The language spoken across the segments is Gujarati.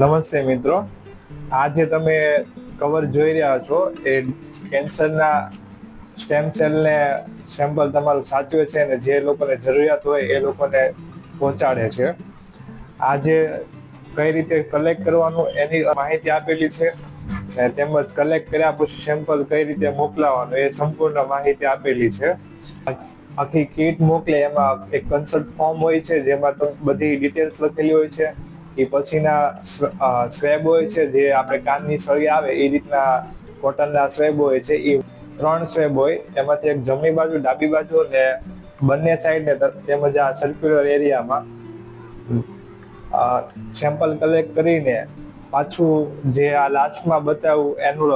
નમસ્તે મિત્રો. આજે તમે કવર જોઈ રહ્યા છો એ કેન્સરના સ્ટેમ સેલને સેમ્પલ તમારું સાચવે છે અને જે લોકોને જરૂરિયાત હોય એ લોકોને પહોંચાડે છે. આજે કઈ રીતે કલેક્ટ કરવાનું એની માહિતી આપેલી છે તેમજ કલેક્ટ કર્યા પછી સેમ્પલ કઈ રીતે મોકલાવાનું એ સંપૂર્ણ માહિતી આપેલી છે. આખી કીટ મોકલે એમાં એક કન્સલ્ટ ફોર્મ હોય છે જેમાં બધી ડિટેલ્સ લખેલી હોય છે. એ પછીના સ્વેબ હોય છે, જે આપણે કાનની સળી આવે, એ રીતના કોટનના સ્વેબ હોય છે, એ ત્રણ સ્વેબ હોય. એમાંથી એક જમણી બાજુ, ડાબી બાજુ ને બંને સાઈડ ને તેમજ આ સર્ક્યુલર એરિયામાં સેમ્પલ કલેક્ટ કરીને પાછું જે આ લાસ્ટમાં બતાવું એનું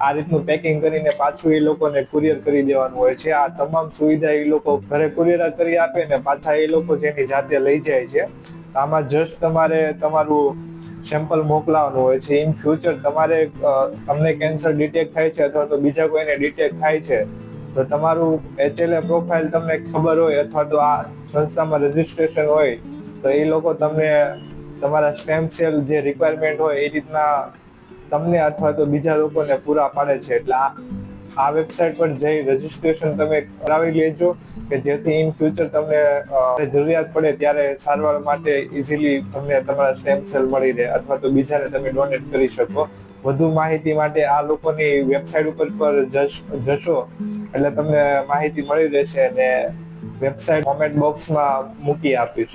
આ રીતનું પેકિંગ કરીને પાછું એ લોકોને કુરિયર કરી દેવાનું હોય છે. આ તમામ સુવિધા એ લોકો ઘરે કુરિયર કરી આપે ને પાછા એ લોકો જેની જાતે લઈ જાય છે. આમાં જસ્ટ તમારે તમારું સેમ્પલ મોકલાવાનું હોય છે. ઇન ફ્યુચર તમારે તમને કેન્સર ડિટેક્ટ થાય છે અથવા તો બીજા કોઈને ડિટેક્ટ થાય છે, તો તમારું એચએલએ પ્રોફાઇલ તમને ખબર હોય અથવા તો આ સંસ્થામાં રજીસ્ટ્રેશન હોય, તો એ લોકો તમને તમારા સ્ટેમ સેલ જે રિક્વાયરમેન્ટ હોય એ રીતના તમને અથવા તો બીજા લોકોને પૂરા પાડે છે. એટલે આ આ વેબસાઇટ પર જઈ રજીસ્ટ્રેશન તમે કરાવી લેજો, કે જેથી ઇન ફ્યુચર તમને જરૂરિયાત પડે ત્યારે સારવાર માટે ઇઝીલી તમને તમારા સ્ટેમ સેલ મળી રહે, અથવા તો બીજાને તમે ડોનેટ કરી શકો. વધુ માહિતી માટે આ લોકોની વેબસાઇટ ઉપર પર જશ- એટલે તમને માહિતી મળી રહેશે અને વેબસાઇટ કોમેન્ટ બોક્સમાં મૂકી આપીશ.